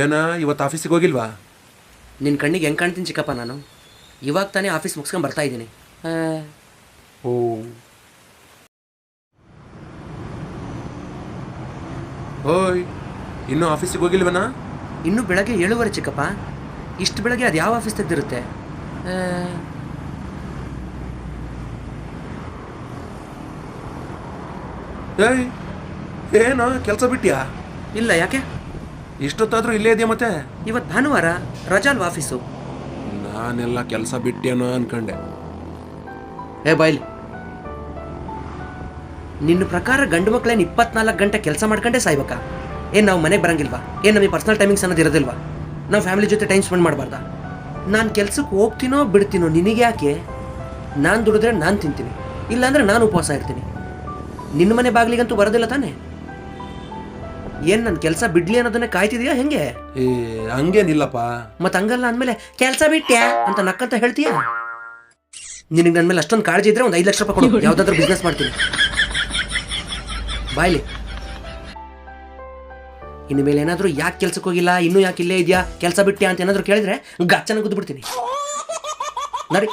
ಏನ ಇವತ್ತು ಆಫೀಸಿಗೆ ಹೋಗಿಲ್ವಾ? ನಿನ್ನ ಕಣ್ಣಿಗೆ ಹೆಂಗೆ ಕಾಣ್ತೀನಿ ಚಿಕ್ಕಪ್ಪ ನಾನು? ಇವಾಗ ತಾನೇ ಆಫೀಸ್ ಮುಗಿಸ್ಕೊಂಡು ಬರ್ತಾ ಇದ್ದೀನಿ. ಓ. ಓಯ್ ಇನ್ನೂ ಆಫೀಸಿಗೆ ಹೋಗಿಲ್ವನ? ಇನ್ನೂ ಬೆಳಗ್ಗೆ ಏಳುವರೆ ಚಿಕ್ಕಪ್ಪ. ಇಷ್ಟು ಬೆಳಗ್ಗೆ ಅದು ಯಾವ ಆಫೀಸ್ ತೆಗ್ದಿರುತ್ತೆ? ಏಯ್ ಏನೋ ಕೆಲಸ ಬಿಟ್ಟಿಯಾ? ಇಲ್ಲ ಯಾಕೆ? ಇಷ್ಟೊತ್ತಾದ್ರೂ ಇಲ್ಲೇ ಇದೆಯಾ ಮತ್ತೆ? ಇವತ್ತು ಭಾನುವಾರ ರಜಾಲ್ ಆಫೀಸು ನಾನೆಲ್ಲ ಕೆಲಸ ಬಿಟ್ಟೇನೋ ಅನ್ಕೊಂಡೆ. ಏ ಬೈಲ್. ನಿನ್ನ ಪ್ರಕಾರ ಗಂಡು ಮಕ್ಕಳೇನು ಇಪ್ಪತ್ನಾಲ್ಕು ಗಂಟೆ ಕೆಲಸ ಮಾಡ್ಕೊಂಡೆ ಸಾಯ್ಬೇಕಾ? ಏನು ನಾವು ಮನೆಗೆ ಬರಂಗಿಲ್ವಾ? ಏನು ನಮಗೆ ಪರ್ಸನಲ್ ಟೈಮಿಂಗ್ಸ್ ಅನ್ನೋದು ಇರೋದಿಲ್ವಾ? ನಾವು ಫ್ಯಾಮಿಲಿ ಜೊತೆ ಟೈಮ್ ಸ್ಪೆಂಡ್ ಮಾಡಬಾರ್ದ? ನಾನು ಕೆಲ್ಸಕ್ಕೆ ಹೋಗ್ತೀನೋ ಬಿಡ್ತೀನೋ ನಿನಗೆ ಯಾಕೆ? ನಾನು ದುಡಿದ್ರೆ ನಾನು ತಿಂತೀನಿ. ಇಲ್ಲಾಂದ್ರೆ ನಾನು ಉಪವಾಸ ಇರ್ತೀನಿ. ನಿನ್ನ ಮನೆ ಬಾಗಿಲಿಗಂತೂ ಬರೋದಿಲ್ಲ ತಾನೇ? ಏನು ನನ್ನ ಕೆಲಸ ಬಿಡ್ಲಿ ಅನ್ನೋದನ್ನ ಕಾಯ್ತಿದ್ಯಾ ಹೆಂಗೆ? ಏ ಹಂಗೇನಿಲ್ಲಪ್ಪ. ಮತ್ ಹಂಗಲ್ಲ ಅಂದ್ಮೇಲೆ ಕೆಲಸ ಬಿಟ್ಟ್ಯಾ ಅಂತ ನಕ್ಕಂತ ಹೇಳ್ತೀಯ? ನಿನಗೆ ನನ್ನ ಮೇಲೆ ಅಷ್ಟೊಂದು ಕಾಳಜಿ ಇದ್ರೆ ಒಂದು ಐದು ಲಕ್ಷ ರೂಪಾಯಿ ಕೊಡು. ಯಾವ್ದಾದ್ರು ಬಿಸ್ನೆಸ್ ಮಾಡ್ತೀನಿ. ಬಾಯ್ಲಿ ಇನ್ಮೇಲೆ ಮೇಲೆ ಏನಾದರೂ ಯಾಕೆ ಕೆಲ್ಸಕ್ಕೆ ಹೋಗಿಲ್ಲ? ಇನ್ನೂ ಯಾಕೆ ಇಲ್ಲೇ ಇದೆಯಾ? ಕೆಲಸ ಬಿಟ್ಟ್ಯಾ ಅಂತ ಏನಾದರೂ ಕೇಳಿದ್ರೆ ಗಚ್ಚನ ಗುದ್ದು ಬಿಡ್ತೀನಿ. ನಡಿ.